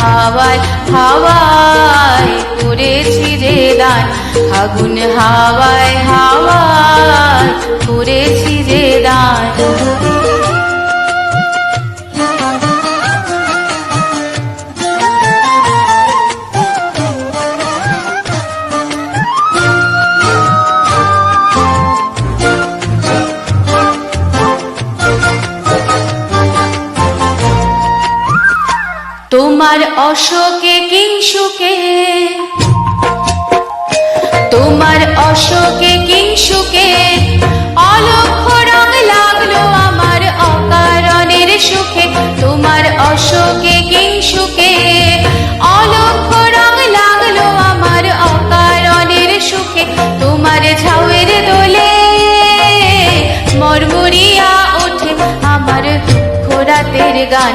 হাওয়ায় হাওয়ায় করেছি রে দান। ফাগুন হাওয়ায় হাওয়ায় করেছি রে দান। তোমার অশোকে কিংসুকে তোমার অশোকে কিংসুকে অলক্ষ রং লাগল আমার অকারণের সুখে। তোমার অশোকে কিংসুকে অলক্ষ রং লাগল আমার অকারণের সুখে। তোমার ঝাউয়ের দোলে মরমরিয়া ওঠে আমার দুঃখ রাতের গান।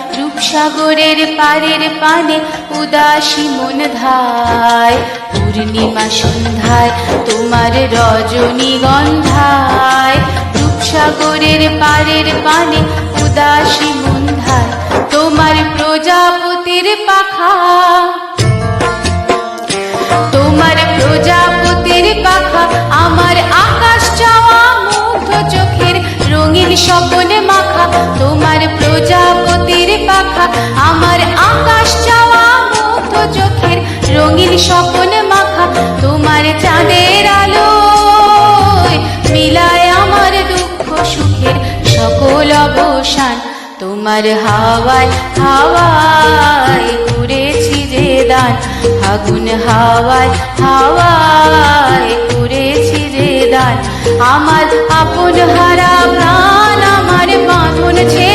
রূপসাগরের পারের পানে উদাসী মন ধায়। পূর্ণিমা সন্ধ্যায় তোমার রজনী গন্ধায়। রূপসাগরের পারের পানে উদাসী মন ধায় তোমার প্রজাপতির পাখা। তোমার প্রজাপতির পাখা আমার আকাশ চাওয়া মুগ্ধ চোখের রঙিন স্বপনে স্বপনে মাখা তোমার চাঁদের আলো মিলায় আমার দুঃখ সুখের সকল অবসান। তোমার হাওয়ায় হাওয়ায় করেছি যে দান। ফাগুন হাওয়ায় হাওয়ায় করেছি যে দান। আমার আপন হারা প্রাণ, আমার বাঁধন ছেঁড়া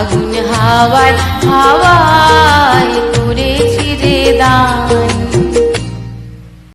ফাগুন হাওয়ায় হাওয়ায় করেছি রে দান